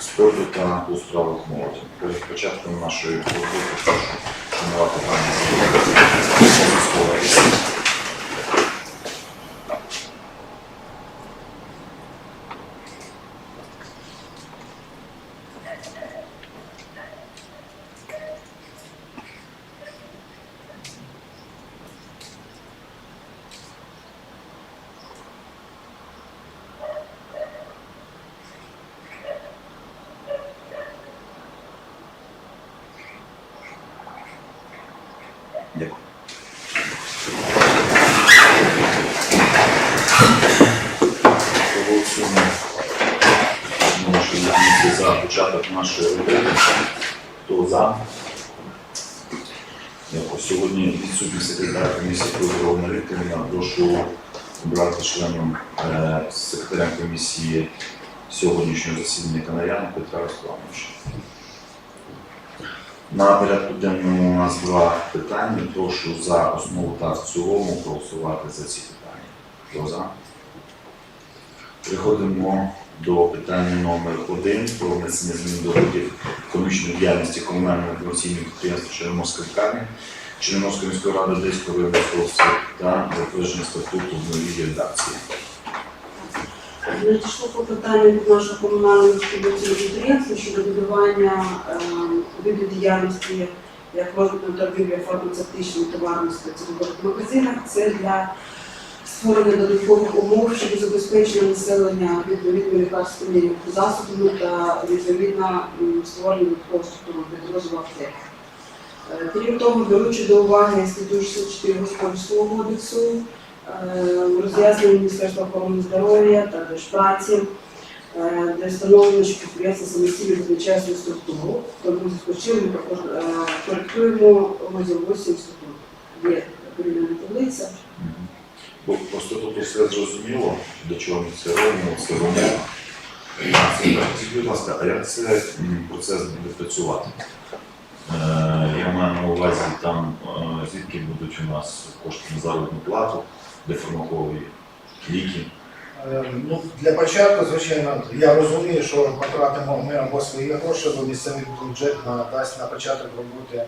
спорту та у справах молоді. Перед початком нашої роботи прошу шанувати пані обов'язково. Дякую. Нашої комісії за початок нашої роботи. Хто за? Дякую. Сьогодні відсутній секретар комісії Маритина. Прошу обрати членом е, секретаря комісії сьогоднішнього засідання Канаряна Петра Руслановича. На порядку денному у нас два питання. Прошу за основу та в цілому проголосувати за ці питання. Хто за? Переходимо до питання номер один про внесення змін до видів економічної діяльності комунального інформаційного підприємства Черноморська лікарня, Черноморської міської ради Одеського районного та затвердження статуту в новій редакції. Надійшло попитання від нашого комунального дистрибуційного підприємства щодо будування е, виду діяльності як розвитку торгівлі фармацевтичними товарами в спеціалізованих магазинах. Це для створення додаткових умов щодо забезпечення населення відповідними лікарськими засобами та відповідно створення додаткового структурного підрозділу аптек. Е, Крім того, беручи до уваги статтю 64 Господарського кодексу, е, роз'яснення Міністерства охорони здоров'я та Держпраці, е, де встановлено, що підприємство самостійно визначає свою структуру, тому зв'язку з ми також коректуємо розділ 8 статуту. Є порівняльна таблиця. Бо просто тут все зрозуміло, до чого ми це робимо, це робимо. Скажіть, будь ласка, а як це процес буде працювати? Е, Я маю на увазі там, е, звідки будуть у нас кошти на заробітну плату, де фармакові ліки. Е, Ну, для початку, звичайно, я розумію, що потратимо ми або свої гроші, або місцевий бюджет надасть на початок роботи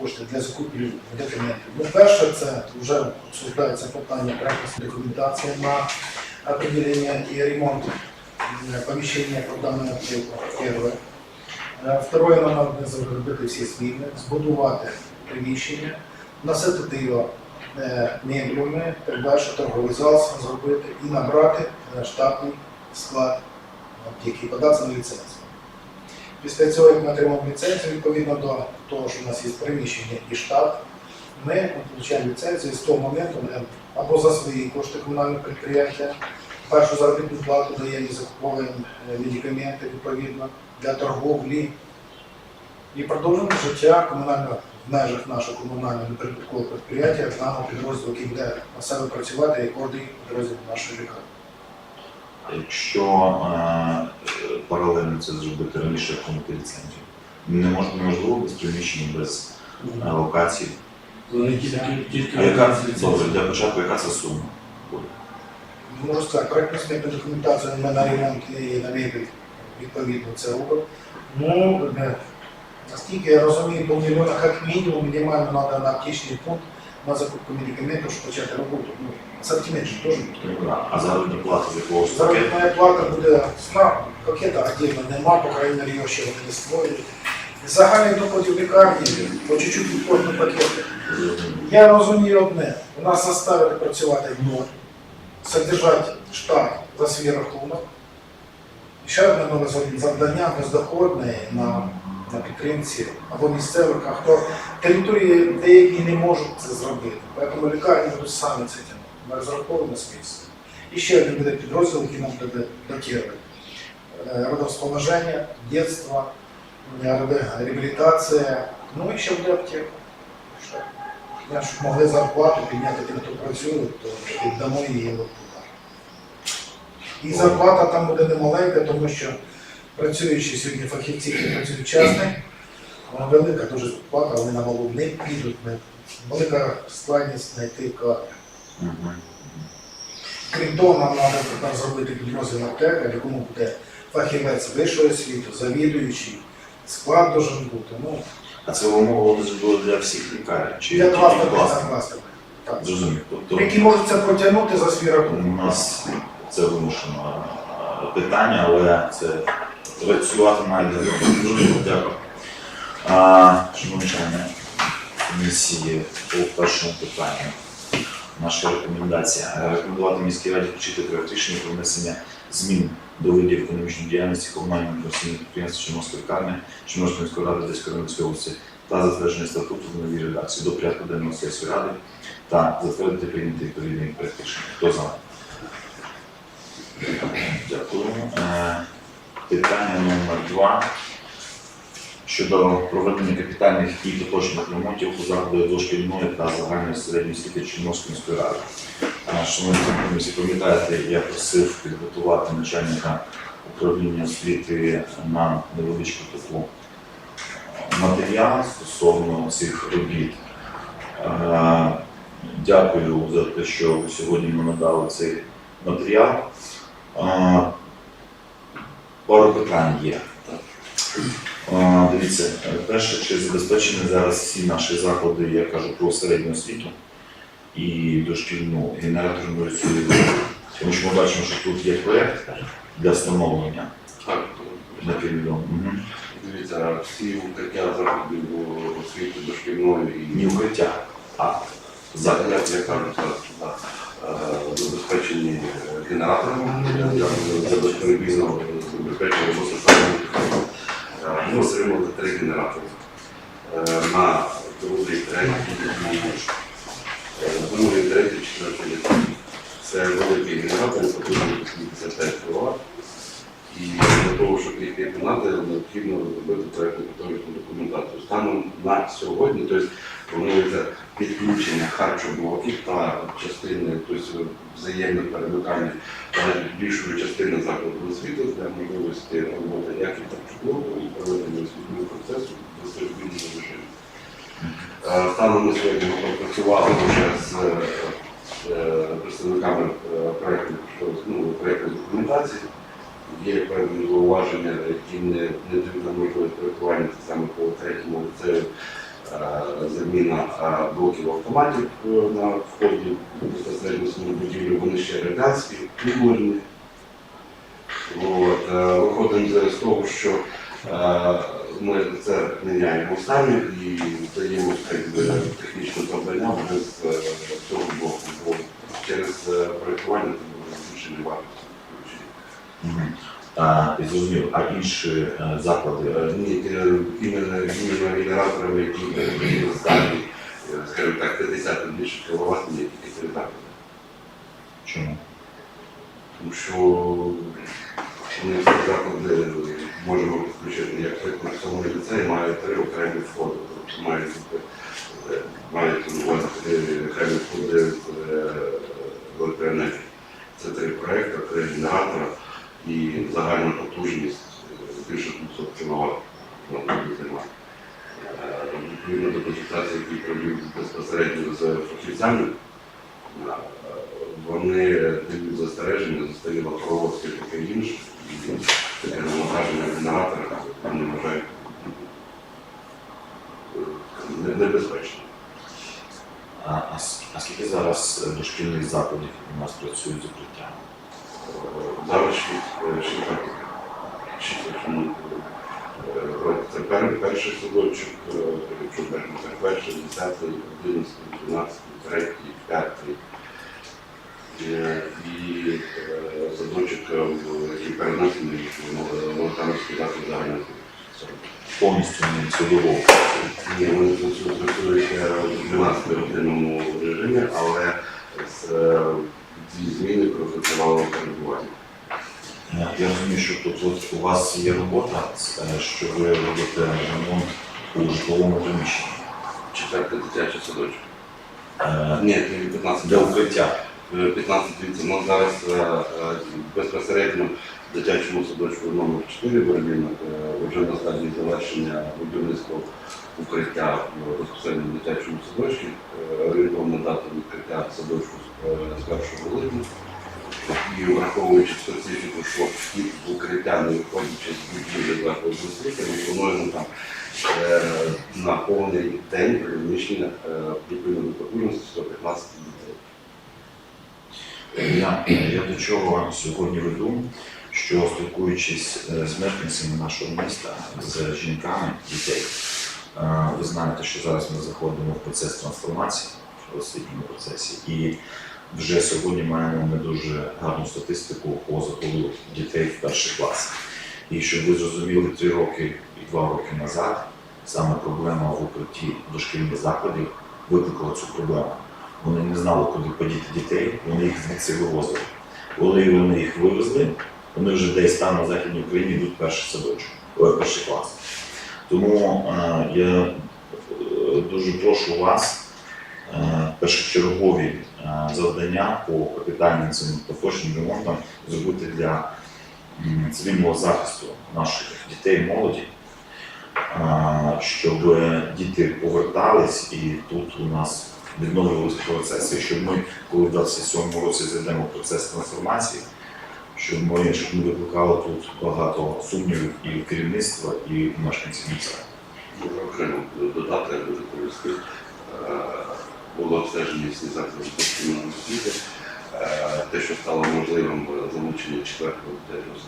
кошти для закупівлі документів. Ну, перше, це вже обсуждається питання проектної документації на определення і ремонт поміщення аптеки. Перше. Второе, нам треба зробити всі зміни, збудувати приміщення, наситити його е, меблями, так торговий зал зробити і набрати штатний склад аптеки і податися на ліцензію. Після цього, як ми отримаємо ліцензію, відповідно до того, що у нас є приміщення і штат, ми отримуємо ліцензію з того моменту ми або за свої кошти комунального підприємства, першу заробітну плату даємо і закуповуємо е, медикаменти відповідно для торговлі і продовжуємо життя комунального в межах нашого комунального неприбуткового підприємства, даного підрозділу, який буде на себе працювати як ордий підрозділ нашої лікарні. Якщо е, паралельно це зробити раніше отримати ліцензію, не мож- неможливо без приміщення, без е, локації. Вони тільки, тільки А яка добре, для початку яка це сума? буде? Можу сказати, проєктну смітну документацію ми на ремонт і на мебель відповідно це робимо. Ну, е, наскільки я розумію, півмільйона як мінімум мінімально треба на аптечний пункт на закупку медикаментів, щоб почати роботу. Ну, асортимент же теж потрібен. А заробітна плата з якого? Заробітна плата буде сна, пакета отдельно нема, по крайней мере, його ще вони не створюють. Загальний доходів лікарні по чуть-чуть відходні пакети. Я розумію одне, у нас заставити працювати ноль, содержати штат за свій рахунок. Ще одне нове завдання бездоходне на, на підтримці або місцевих, а хто території деякі не можуть це зробити. Тому лікарні будуть самі це тягнути. Ми розраховуємо список. І ще один буде підрозділ, який нам буде датувати. Е, Родовспоможення, дитинство, реабілітація, ну і ще буде аптека. Щоб могли зарплату підняти тим, хто працює, то віддамо її оттуда. І зарплата там буде немаленька, тому що працюючі сьогодні фахівці, які працюють частник, вона велика дуже зарплата, вони на малу не підуть. не- Велика складність знайти кадри. Крім того, нам треба тепер зробити підрозділ аптека, в якому буде фахівець вищої освіти, завідуючий, склад должен бути. Ну, А це вимога було для всіх лікарень? Чи для тільки класних класних? класних. Так. Зрозумів. Тобто Які можуть це протягнути за свій рахунок. у нас це вимушено питання, але це працювати для дякую. Шановні члени комісії по першому питанню. Наша рекомендація Е, рекомендувати міській раді включити проект рішення внесення змін до видів економічної діяльності комунального інформаційного підприємства Чорноморської лікарні Чорноморської міської ради Одеської Рівненської області та затвердження статуту в новій редакції до порядку денного сесії ради та затвердити прийняти відповідний проект. Хто за? Дякую. Питання номер два. Щодо проведення капітальних і поточних ремонтів у закладах дошкільної та загальної середньої освіти Чорноморської ради. Шановні комісії, пам'ятаєте, я просив підготувати начальника управління освіти на невеличку таку матеріал стосовно цих робіт. Дякую за те, що сьогодні нам надали цей матеріал. Пару питань є. Дивіться, перше, чи забезпечені зараз всі наші заклади, я кажу про середню освіту і дошкільну генераторною цілею. Тому що ми бачимо, що тут є проєкт для встановлення Так, на півмільйон. Мгм. дивіться, всі укриття заходів освіти дошкільної Не і укриття, а як заклад. я кажу, так, забезпечені е, генераторами, забезпечено забезпечені водосистемами. Ми отримали три генератори Е, на другий, третій е, другий, третій, четвертий літ. Це великий генератор, потужність 85 кВт. І для того, щоб їх виконати, необхідно зробити проєктну католічну документацію. Станом на сьогодні, тобто планується підключення харчоблоків та частини, тобто взаємне перемикання більшої частини закладу освіти для можливості роботи як і харчоблоку, і проведення освітнього процесу в безпечному режимі. Е, Станом на сьогодні ми пропрацювали вже з е, представниками е, проєкту, ну, документації. Є певні зауваження, які не, не дають можливість проєктування саме по третьому ліцею. Е, Заміна е, блоків автоматів е, на вході безпосередньо будівлю, вони ще радянські, підгорні. Е, Виходимо з того, що ми це міняємо самі і даємо технічне завдання вже з цього блоку, бо через проєктування це буде збільшення вартості. Зрозумів, а інші е, заклади Е, Ні, е, генераторами, які здатні, е, скажімо так, 50 і більше кВт, не тільки три заклади. чому? Тому що ми всі заклади можемо підключити, як приклад, цьому ліцеї має три окремі входи. Тобто мають мають окремі входи в електроенергії. Це три проекти, три генератора і загальна потужність е, більше 200 кВт. Відповідно до консультації, які провів безпосередньо з фахівцями, е, вони дають застереження, застаріла проводка і таке інше, і таке навантаження генератора вони вважають е, не- небезпечним. А, а, скільки зараз дошкільних закладів у нас працюють з укриттям? 10, 11, 12, 3, 5. І е, садочок е, і переносений, можна е, сказати, загально. Повністю не цілого. Ні, вони працюють в 12 годинному режимі, але з дві зміни професіонального перебування. Я розумію, що тут от у вас є робота, що ви робите ремонт у житловому приміщенні. Четвертий дитячий садочок. Е, Ні, це 15 для укриття. Е, 15 дивіться, у зараз е, е, безпосередньо в дитячому садочку номер 4 Вербівник вже на стадії завершення будівництва укриття безпосередньо в дитячому садочку. Орієнтовна дата відкриття садочку з 1 липня. І враховуючи специфіку, що вхід в укриття не виходячи з будівлі закладу освіти, ми плануємо там е, на повний день приміщення е, припиненої потужності 115 дітей. Я, я до чого сьогодні веду, що спілкуючись е, з мешканцями нашого міста, з жінками, дітей, ви знаєте, що зараз ми заходимо в процес трансформації в освітньому процесі, і вже сьогодні маємо не дуже гарну статистику по заходу дітей в перший клас. І щоб ви зрозуміли, три роки і два роки назад саме проблема в укритті дошкільних закладів викликала цю проблему. Вони не знали, куди подіти дітей, вони їх звідси вивозили. Коли вони їх вивезли, вони вже десь там на Західній Україні йдуть перший садочок, ой, перший клас. Тому е, я е, дуже прошу вас е, першочергові е, завдання по капітальним цим поточним ремонтам зробити для цивільного захисту наших дітей і молоді, е, щоб діти повертались і тут у нас відновлювалися процеси, щоб ми, коли в 27 році зайдемо в процес трансформації, щоб ми щоб не викликали тут багато сумнівів і керівництва, і мешканців міста. Можу окремо додати, як дуже повісти. Було обстеження всі заклади дошкільної освіти. Е, Те, що стало можливим е, залучення четвертого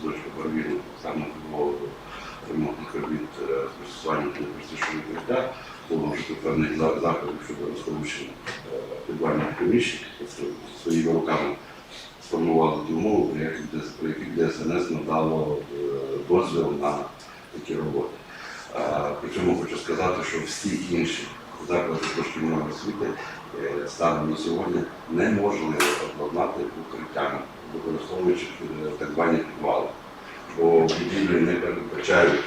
садочка Барвіру, саме було до ремонтних робіт е, з пристосуванням до пристосування укриття, було вже певних за- заходів щодо розполучення е, підвальних приміщень, своїми руками сформували ті умови, при яких ДСНС надало е, дозвіл на такі роботи. Е, Причому хочу сказати, що всі інші заклади дошкільної освіти е, станом на сьогодні неможливо обладнати укриттями, використовуючи е, так звані підвали. Бо будівлі не передбачають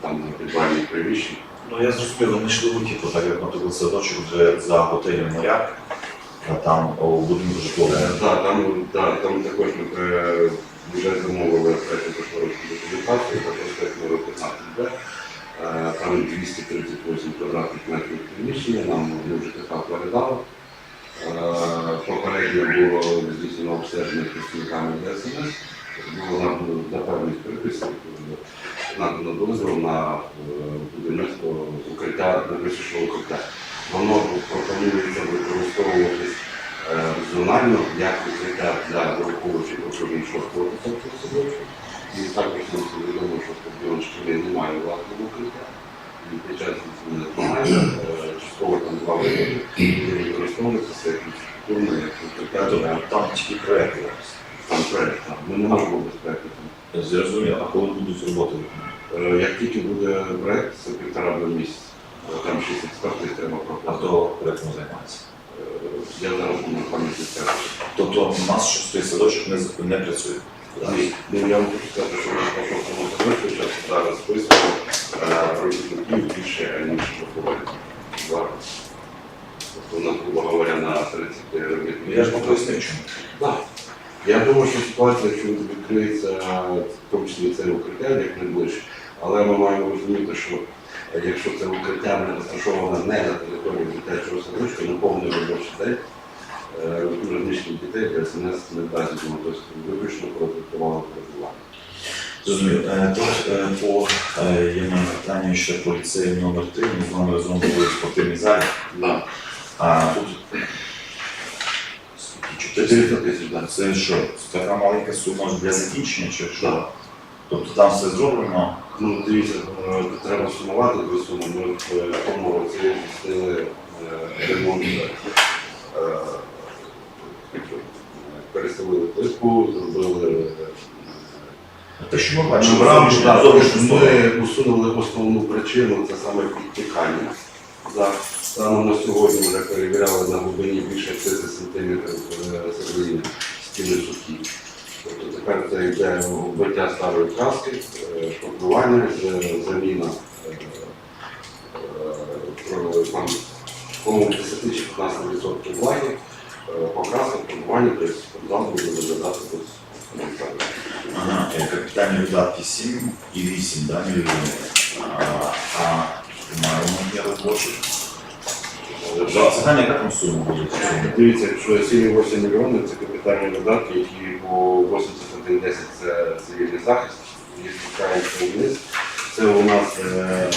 там підвальних приміщень. Ну я зрозумів, вони йшли у типу, так як на садочок вже за готелем моряк, а там у будинку житловому. Е, Так, там, да, там також ми е, вже замовили проєктну кошторисну документацію, також проєкт номер 15 б Е, Там 238 квадратних метрів приміщення, нам вже така передали. Е, Попередньо було здійснено обстеження працівниками ДСНС, було надано на певних приписів, надано дозвіл на е, будівництво укриття, найближчого укриття. Воно пропонується використовуватись е, зонально як укриття для враховуючих дитячого садочку. І також нам відомо, що стадіон шкіли немає власного укриття. І під час зміни змагання е, частково там два використовуватися це як інфраструктурне, як укриття там тільки проекти. там проєкту. там. Ми не можемо безпеки там. Зрозуміло, а коли будуть роботи? Е, Як тільки буде проєкт, це півтора-два місяці. Е, Там шість експертів треба А проходити. хто проектом займається? Я зараз не пам'ятаю. Тобто у нас шостий садочок не, не працює. Я хочу сказати, що ми шостому садочку зараз е, робітників більше, ніж враховані. Зараз. Тобто у нас, грубо говоря, на 30 робітників. Я ж вам чому. Так. Я думаю, що ситуація, якщо відкриється, в тому числі це укриття, як найближче, але ми маємо розуміти, що якщо це укриття не розташоване не на території дитячого садочка, на повний робочий день, дітей ДСНС не дасть йому, тобто виключно протестувало проживання. Зрозумів. Е, Тож е, по е, я маю питання ще по ліцею номер 3 Ми з вами разом були в спортивній залі. Да. А тут 400 тисяч, да. Це що? Це така маленька сума для закінчення чи що? Да. Тобто там все зроблено. Ну, дивіться, е, треба сумувати дві суми. Ми в е, тому році здійснили е, ремонт, е, переселили плитку, зробили Те, що ми бачимо, зовнішню- так, зовнішню. Ми усунули основну причину, це саме підтікання. Да. Станом на сьогодні вже перевіряли на глибині більше 30 см середини стіни сухі. Тобто тепер це йде вбиття старої краски, е, шпаклювання, заміна е, е, там, по-моєму, 10-15% влаги, е, покраска, формування, тобто завтра буде виглядати досить. Ага, е, капітальні видатки 7 і 8 да, мільйонів. А, маємо робочі. За- Загальна яка там сума буде? Дивіться, якщо 7,8 мільйонів це капітальні видатки, які по 81,10 це цивільний захист, і спускається вниз. Це у нас е,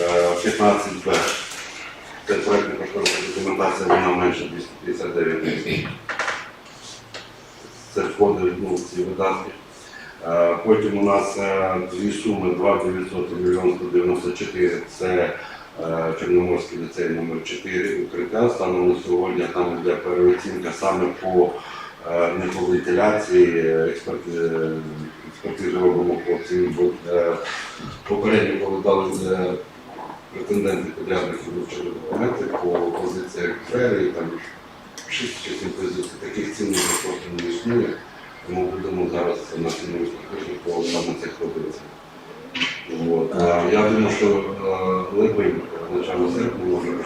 е, 15Б. Це проєктна кошторисна документація, вона менше 259 тисяч. Це входить ну, в ці видатки. Е, Потім у нас е, дві суми 2 900 мільйон 194 це е, Чорноморський ліцей номер 4 укриття. Станом на сьогодні там йде переоцінка саме по не по вентиляції, експерти, експертизу робимо по цим, попередньо коли дали е, претенденти підрядники вивчили документи по позиціях ферії, там 6 чи 7 позицій, таких цінних просто не існує. Тому будемо зараз на цінному спокійні по саме цих позиціях. Я думаю, що липень, начало серпня,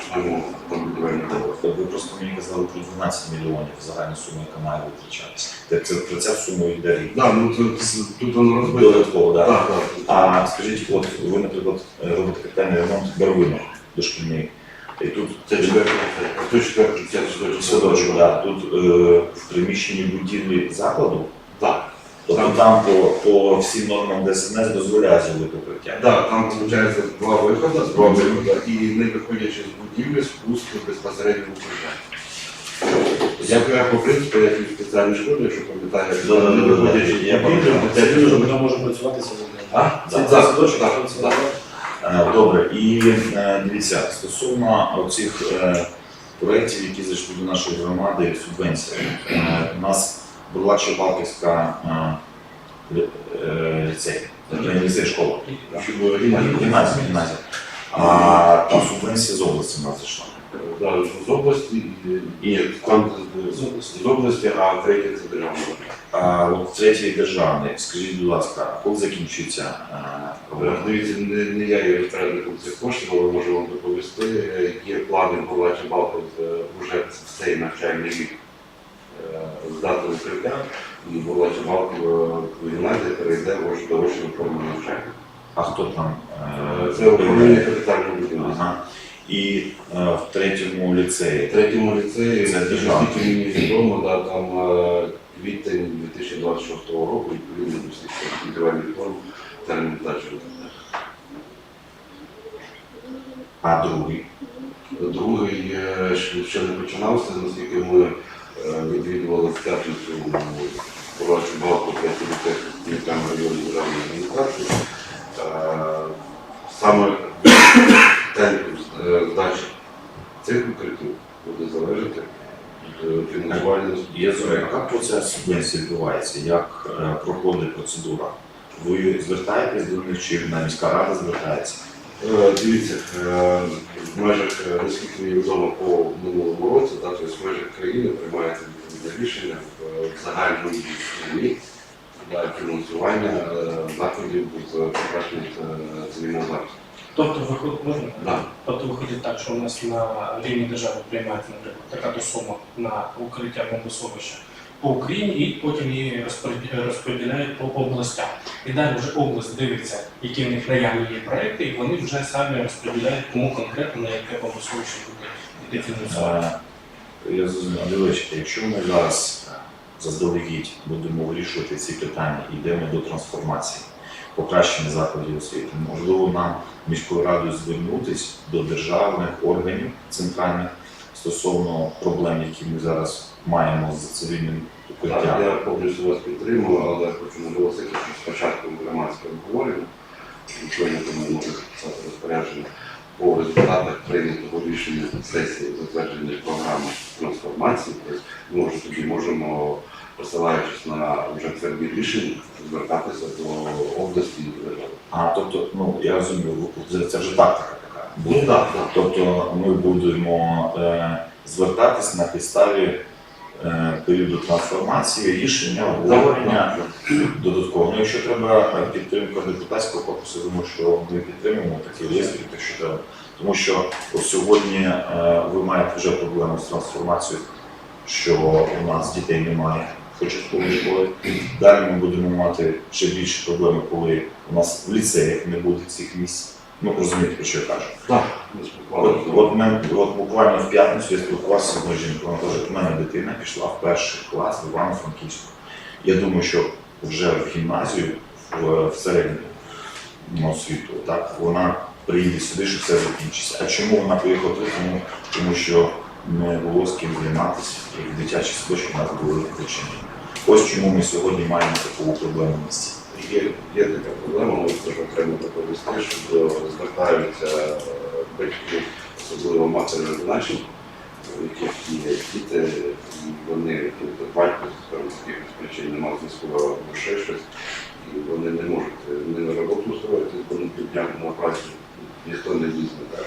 почнемо будівельні роботи. Ви просто мені казали про 12 мільйонів загальна сума, яка має витрачатися. Це, це про цю суму йде рік. Да, ну тут, тут воно розбито. Додатково, так. Так, так. А скажіть, от ви, наприклад, робите капітальний ремонт барвинок дошкільний. І тут Це садочок, да, тут е, в приміщенні будівлі закладу, Так. тобто Там- по, по всім нормам ДСНС дозволяє зробити укриття. Да, там виходить два виходи, два виходи, і не виходячи з будівлі, спуск безпосередньо в укриття. Я я, по принципу, як і в спеціальній школі, якщо пам'ятаєте, Да, да, да, да, я пам'ятаю. це Це дуже дуже може працювати. А? Да, Так, це Це. Е, Добре, і е, дивіться, стосовно оцих е, проєктів, які зайшли до нашої громади, субвенції. Е, У нас була Чебалківська е, е, ліцей, не ліцей школа. Щоб. Гімназія, гімназія. А там субвенція з області в нас зайшла. Да, з області і, там з, з, з області, а третє це от третій державний, скажіть, будь ласка, коли закінчується е. Дивіться, не, не я є розпорядником цих коштів, але можу вам доповісти. Е, Є плани була Чебалка вже в цей навчальний рік е, здати укриття, і була Чебалка в гімназії перейде вже до очної форми навчання. А хто там? е, Це управління капітального будівництва. Ага. І е, в третьому ліцеї. В третьому ліцеї, Це державний. мені відомо, да, там е, квітень 2026 року, відповідно до всіх будівельних форм, термін здачі. А другий. Другий е, ще ще не починався, наскільки ми е, відвідували в п'ятницю Балку, п'ятий літак районі державної адміністрації. Е, Саме е, здачі цих укриттів буде залежати від фінансування. Яка процес субвенції відбувається, як е, проходить процедура? Ви звертаєтесь до них чи на міська рада звертається? Дивіться, в межах, наскільки мені відомо по минулому році, в межах країни приймається рішення в загальному для фінансування е, заходів з покращення е, цивільного захисту. Тобто виходить, можна? Да. Тобто виходить так, що у нас на рівні держави приймається, наприклад, така то сума на укриття бомбосховища по Україні і потім її розподіляють по областям. І далі вже область дивиться, які в них наявні є проекти, і вони вже самі розподіляють, кому конкретно на яке бомбосховище буде йти фінансування. Е, Я зрозумів, якщо ми зараз заздалегідь будемо вирішувати ці питання і йдемо до трансформації, покращення закладів освіти, можливо, нам міською радою звернутися до державних органів центральних стосовно проблем, які ми зараз маємо з цивільним укриттям. я повністю вас підтримую, але хочу наголосити, що спочатку громадське обговорення, нічого не тому може писати розпорядження по результатах прийнятого рішення сесії затвердження програми трансформації. Тобто, ми вже тоді можемо, посилаючись на вже тверді рішення, звертатися до області і держави. А тобто, ну я розумію, це, вже тактика така. Ну так, так. Тобто ми будемо е, звертатись на підставі періоду трансформації, рішення, обговорення додатково. Ну, якщо треба е, підтримка депутатського корпусу, думаю, що ми підтримуємо такий визвіт, якщо треба. Тому що сьогодні е, ви маєте вже проблему з трансформацією, що у нас дітей немає початкової школи. Далі ми будемо мати ще більше проблеми, коли у нас в ліцеях не буде цих місць Ну, розумієте, про що я кажу. От, от, мен, от буквально в п'ятницю я спілкувався з одною жінкою, вона каже, у мене дитина пішла в перший клас в Івано-Франківську. Я думаю, що вже в гімназію, в, в середню ну, освіту, так, вона приїде сюди, щоб все закінчиться. А чому вона поїхала туди? Тому, тому що не було з ким займатися, і в дитячі садочки у нас були включені. Ось чому ми сьогодні маємо таку проблему в місті. Є, є така проблема, ми теж окремо доповісти, що звертаються е, батьки, особливо матері у яких є діти, вони тут батько з якихось причин немає зв'язку або щось, і вони не можуть не на роботу устроїтись, бо на півдня на працю ніхто не візьме. Так?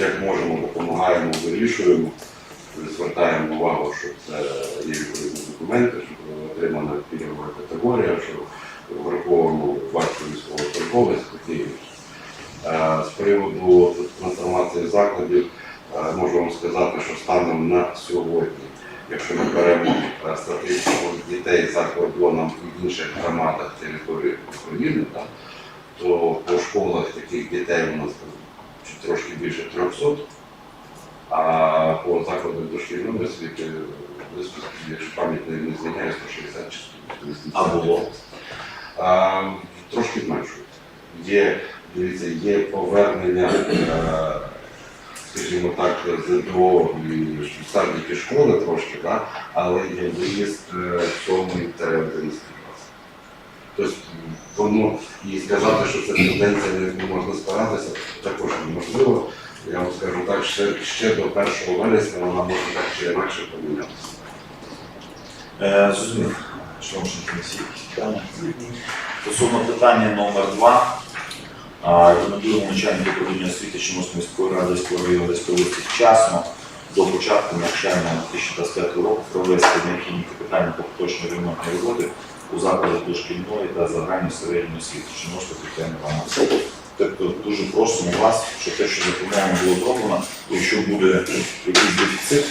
Як можемо, допомагаємо, вирішуємо, звертаємо увагу, що це є відповідні документи, що отримана пільгова категорія, що враховуємо батько військовослужбовець. Е, приводу трансформації закладів е, можу вам сказати, що станом на сьогодні, якщо ми беремо е, статистику дітей за кордоном і в інших громадах території України, то по школах таких дітей у нас трошки більше 300, а по закладах дошкільної освіти, близько, якщо пам'ять не зміняє, 160 чи 180. А було? Трошки зменшують. Є, дивіться, є повернення, е, скажімо так, до садики школи трошки, да? але є виїзд е, сьомий та клас. Тобто воно і сказати, що це тенденція не можна старатися, також неможливо. Я вам скажу так, ще, ще до 1 вересня вона може так чи інакше помінятися. Е, Зрозумів, що комісії питання. Стосовно питання номер два. Рекомендуємо начальнику управління освіти Чомуської міської ради Одеської області вчасно до початку навчального 2025 року провести необхідні капітальні та поточні ремонтні роботи у закладах дошкільної та загальної середньої освіти Чорноморської територіальної громади. Тобто дуже просимо вас, щоб те, що заплановано було зроблено, якщо буде якийсь дефіцит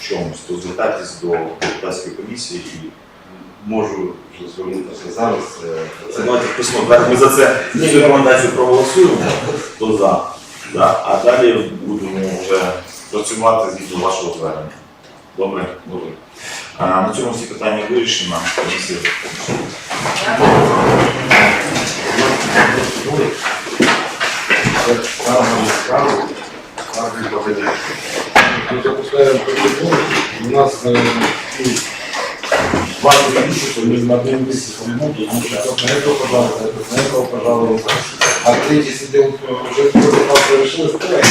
в чомусь, то звертайтесь до депутатської комісії і Можу звернутися зараз. е, це давайте письмо. Так, ми за це рекомендацію проголосуємо, то за. Да. А далі будемо вже працювати згідно вашого звернення. Добре? Добре. А, на цьому всі питання вирішено. Комісія запускаем протокол. У нас э, два месяца, мы на одном месяце ремонте, потому что на этого пожалуйста, этот на этого пожалуйста. А третий сидел, э, уже кто-то там совершил, пожалуйста.